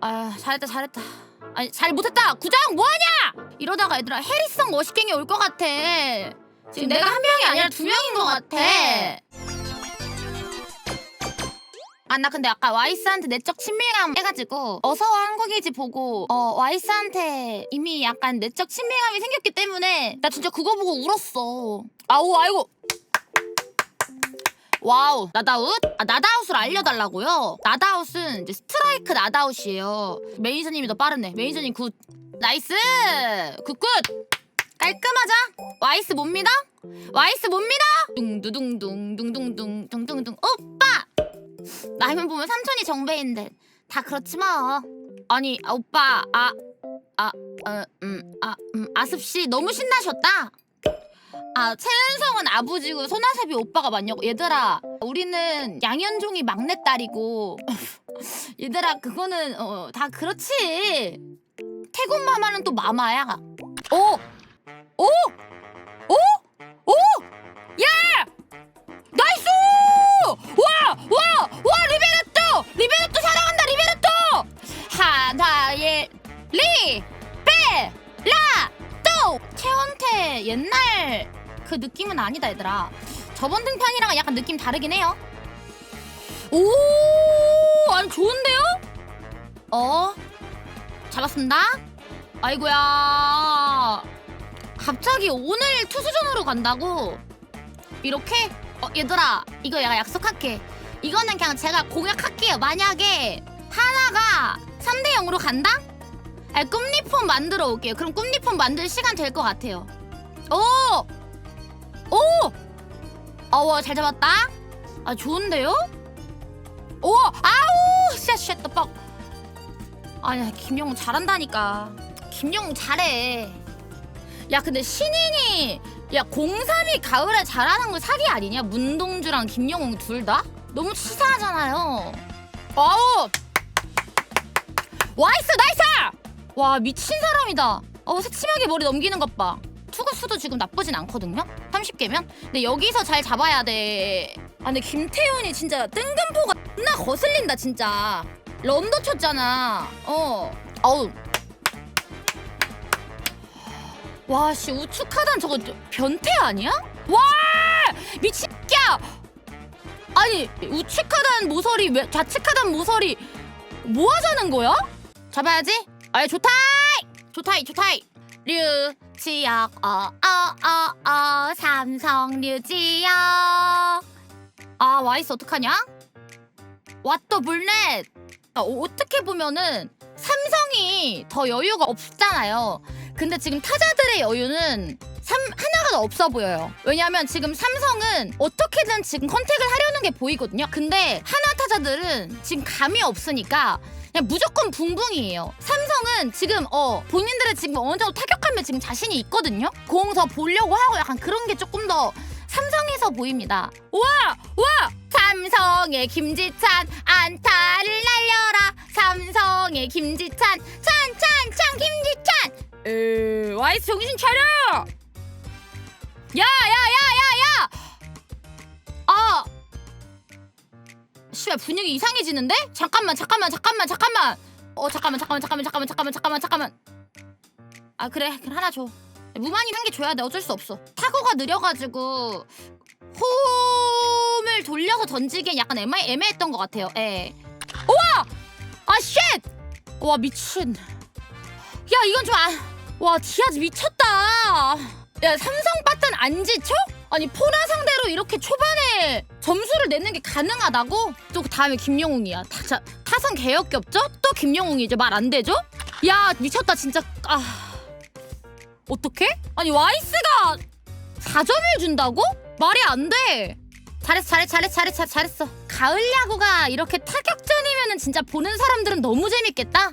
아 잘했다 잘했다. 아니 잘 못했다. 구자영 뭐하냐? 이러다가 얘들아 해리성 멋있갱이 올 것 같아. 지금 내가 한 명이 아니라 두 명인 것 같아. 아 나 근데 아까 와이스한테 내적 친밀감 해가지고 어서와 한국이지 보고. 어 와이스한테 이미 약간 내적 친밀감이 생겼기 때문에 나 진짜 그거 보고 울었어. 아우 아이고 와우 나다웃? 아 나다웃을 알려달라고요? 나다웃은 이제 스트라이크 나다웃이에요 매니저님이 더 빠르네 매니저님 굿 나이스 굿굿 깔끔하자 와이스 못 믿어? 와이스 못 믿어? 둥두둥둥 둥둥둥 둥둥둥 오빠 나이만 보면 삼촌이 정배인데 다 그렇지 뭐 아니 아, 오빠 아 아, 어, 음, 아, 음, 아습 씨 너무 신나셨다. 아, 최은성은 아버지고 손아섭이 오빠가 맞냐고. 얘들아, 우리는 양현종이 막내딸이고. 얘들아, 그거는 어, 다 그렇지. 태군 마마는 또 마마야. 오, 오, 오, 그 느낌은 아니다 얘들아 저번 등판이랑은 약간 느낌 다르긴 해요 오 아니 좋은데요? 어 잡았습니다 아이고야 갑자기 오늘 투수전으로 간다고 이렇게 어 얘들아 이거 내가 약속할게 이거는 그냥 제가 공약할게요 만약에 하나가 3대 0으로 간다? 아, 꿈리폼 만들어 올게요. 그럼 꿈리폼 만들 시간 될 것 같아요. 오! 오! 어워, 잘 잡았다. 아, 좋은데요? 오! 아우! 쉣, 쉣, 뻑. 아니, 김영웅 잘한다니까. 김영웅 잘해. 야, 근데 신인이 야, 03이 가을에 잘하는 거 사기 아니냐? 문동주랑 김영웅 둘 다? 너무 치사하잖아요. 어우! 와이스 나이스! 와 미친 사람이다. 어 새침하게 머리 넘기는 것 봐. 투구수도 지금 나쁘진 않거든요. 30개면. 근데 여기서 잘 잡아야 돼. 아 근데 김태훈이 진짜 뜬금포가 존나 거슬린다 진짜. 런더 쳤잖아. 어. 어우. 와 씨 우측 하단 저거 변태 아니야? 와 미친야. 아니 우측 하단 모서리 왜 좌측 하단 모서리 뭐 하자는 거야? 잡아야지. 아이 좋다이 좋다이 좋다이 류 지역 어어어어 삼성 류 지역 아 와이스 어떡하냐? 왓더 블렛 아, 어, 어떻게 보면은 삼성이 더 여유가 없잖아요. 근데 지금 타자들의 여유는 삼, 하나가 더 없어 보여요. 왜냐하면 지금 삼성은 어떻게든 지금 컨택을 하려는 게 보이거든요. 근데 하나 타자들은 지금 감이 없으니까 그냥 무조건 붕붕이에요. 삼 성은 지금 어 본인들의 지금 어느 정도 타격하면 지금 자신이 있거든요. 공 더 보려고 하고 약간 그런 게 조금 더 삼성에서 보입니다. 와! 와! 삼성의 김지찬 안타를 날려라. 삼성의 김지찬 찬찬찬 김지찬. 으, 와이스 정신 차려. 야, 야, 야, 야, 야. 아. 씨발 분위기 이상해지는데? 잠깐만 잠깐만 잠깐만 잠깐만 어 잠깐만 잠깐만 잠깐만 잠깐만 잠깐만 잠깐만 잠깐만. 아 그래 그래 하나 줘. 무만이 한 개 줘야 돼. 어쩔 수 없어. 타구가 느려가지고 홈을 돌려서 던지기엔 약간 애매, 애매했던 것 같아요. 예. 우와! 아쉣와 미친. 야 이건 좀아와 디아즈 미쳤다. 야 삼성 빠탄 안 지쳐? 아니 포나 상대로 이렇게 초반에 점수를 내는 게 가능하다고? 또 다음에 김영웅이야. 타, 타선 개역겹죠? 또 김영웅이죠. 말 안 되죠? 야 미쳤다 진짜. 아 어떡해? 아니 와이스가 4점을 준다고? 말이 안 돼. 잘했어 잘했어 잘했어 잘했어 잘했어. 가을 야구가 이렇게 타격전이면은 진짜 보는 사람들은 너무 재밌겠다.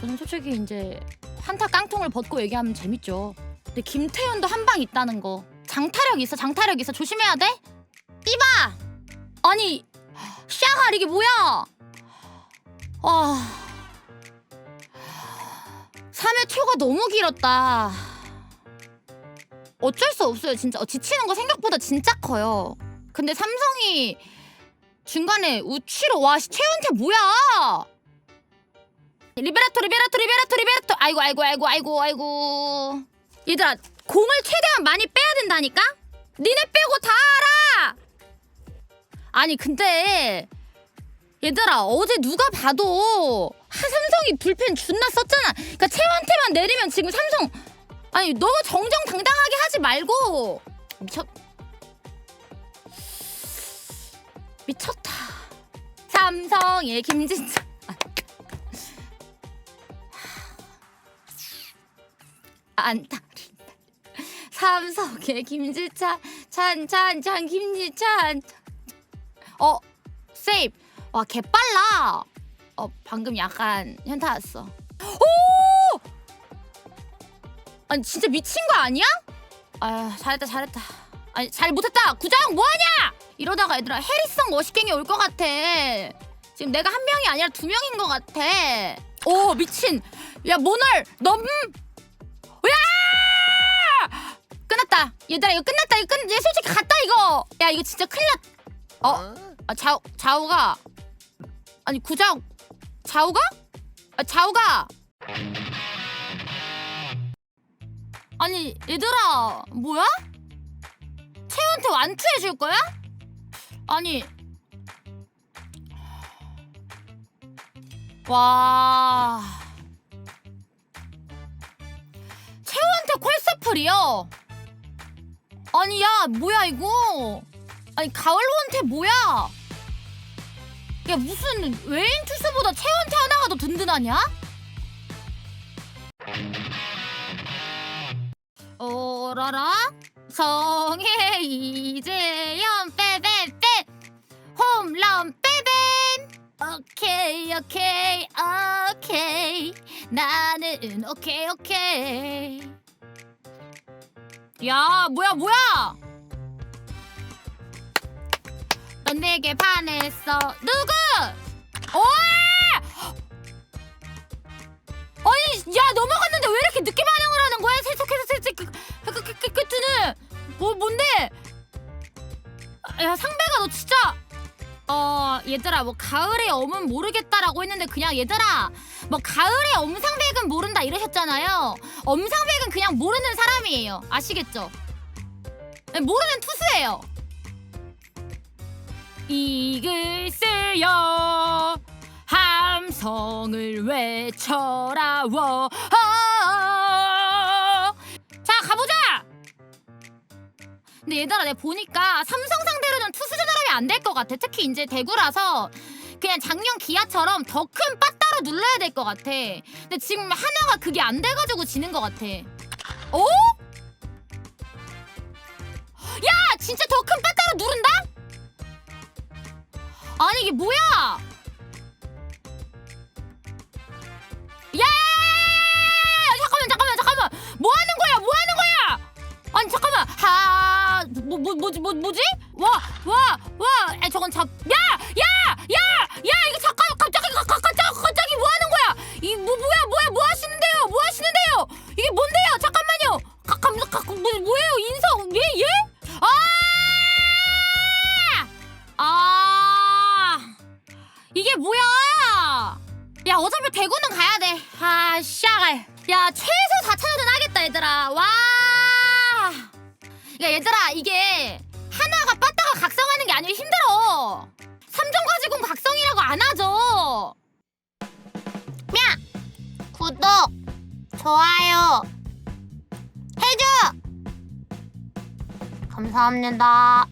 저는 솔직히 이제 한타 깡통을 벗고 얘기하면 재밌죠. 근데 김태현도 한 방 있다는 거. 장타력 있어? 장타력 있어? 조심해야 돼? 삐바! 아니 샤갈 이게 뭐야? 와 3회 초가 너무 길었다. 어쩔 수 없어요 진짜. 어, 지치는 거 생각보다 진짜 커요. 근데 삼성이 중간에 우치로 와 씨, 최은태 뭐야? 리베라토 리베라토 리베라토 리베라토. 아이고 아이고 아이고 아이고 아이고. 얘들아 공을 최대한 많이 빼야 된다니까? 니네 빼고 다 알아! 아니 근데 얘들아 어제 누가 봐도 하 삼성이 불펜 존나 썼잖아. 그러니까 채원태만 내리면 지금 삼성 아니 너무 정정당당하게 하지 말고. 미쳤 미쳤다. 삼성의 김진짜 안타 삼성의 김지찬 찬찬찬 김지찬. 어 세이브 와 개빨라. 어 방금 약간 현타 왔어. 오! 아니 진짜 미친 거 아니야? 아 잘했다 잘했다. 아니 잘 못했다. 구장 뭐하냐? 이러다가 얘들아 해리성 워시갱이 올 것 같아. 지금 내가 한 명이 아니라 두 명인 것 같아. 오 미친. 야 모널 넘 야! 끝났다. 얘들아 이거 끝났다. 이거 끝. 얘 솔직히 갔다 이거. 야 이거 진짜 큰일 났. 어? 아 좌우 좌우가 아니 구장 좌우가? 아 좌우가 아니 얘들아 뭐야? 채원태 완투 해 줄 거야? 아니 와. 채원태 콜서플이요. 아니 야 뭐야 이거? 아니 가을원태 뭐야? 야 무슨 외인 투수보다 채원태 하나가 더 든든하냐? 오라라 성해 이재현 빼빼빼 홈런 빼뺀 오케이 오케이 오케이 나는 오케이 오케이 야 뭐야 뭐야? 넌 내게 반했어. 누구? 오이! 아니 야 넘어갔는데 왜 이렇게 늦게 반응을 하는 거야? 계속해서 계속 그, 그, 그, 뭐 뭔데? 야 상배가 너 진짜 어 얘들아 뭐 가을의 엄은 모르겠다라고 했는데 그냥 얘들아 뭐 가을의 엄상백은 모른다 이러셨잖아요. 엄상백은 그냥 모르는 사람이에요. 아시겠죠? 네, 모르는 투수예요. 이글스여 함성을 외쳐라워. 아~ 자 가보자! 근데 얘들아 내가 보니까 삼성 상대로는 투수 전환이 안 될 것 같아. 특히 이제 대구라서 그냥 작년 기아처럼 더 큰 빠 항상 눌러야 될 것 같아. 근데 지금 하나가 그게 안 돼가지고 지는 것 같아. 오? 야, 진짜 더 큰 빠따로 누른다? 아니 이게 뭐야? 야! 잠깐만, 잠깐만, 잠깐만. 뭐 하는 거야? 뭐 하는 거야? 아니 잠깐만. 하, 뭐, 뭐, 뭐지, 뭐, 뭐지? 와, 와, 와. 아, 저건 잡. 야, 야! 이게 뭔데요? 잠깐만요. 가, 뭐 뭐예요? 인성 예 예? 아! 아 이게 뭐야? 야 어차피 대구는 가야 돼. 아 샤갈. 야 최소 4차전은 하겠다 얘들아. 와. 야 얘들아 이게 하나가 빠따가 각성하는 게 아니라 힘들어. 삼종 가지고 각성이라고 안 하죠. 좋아요 해줘. 감사합니다.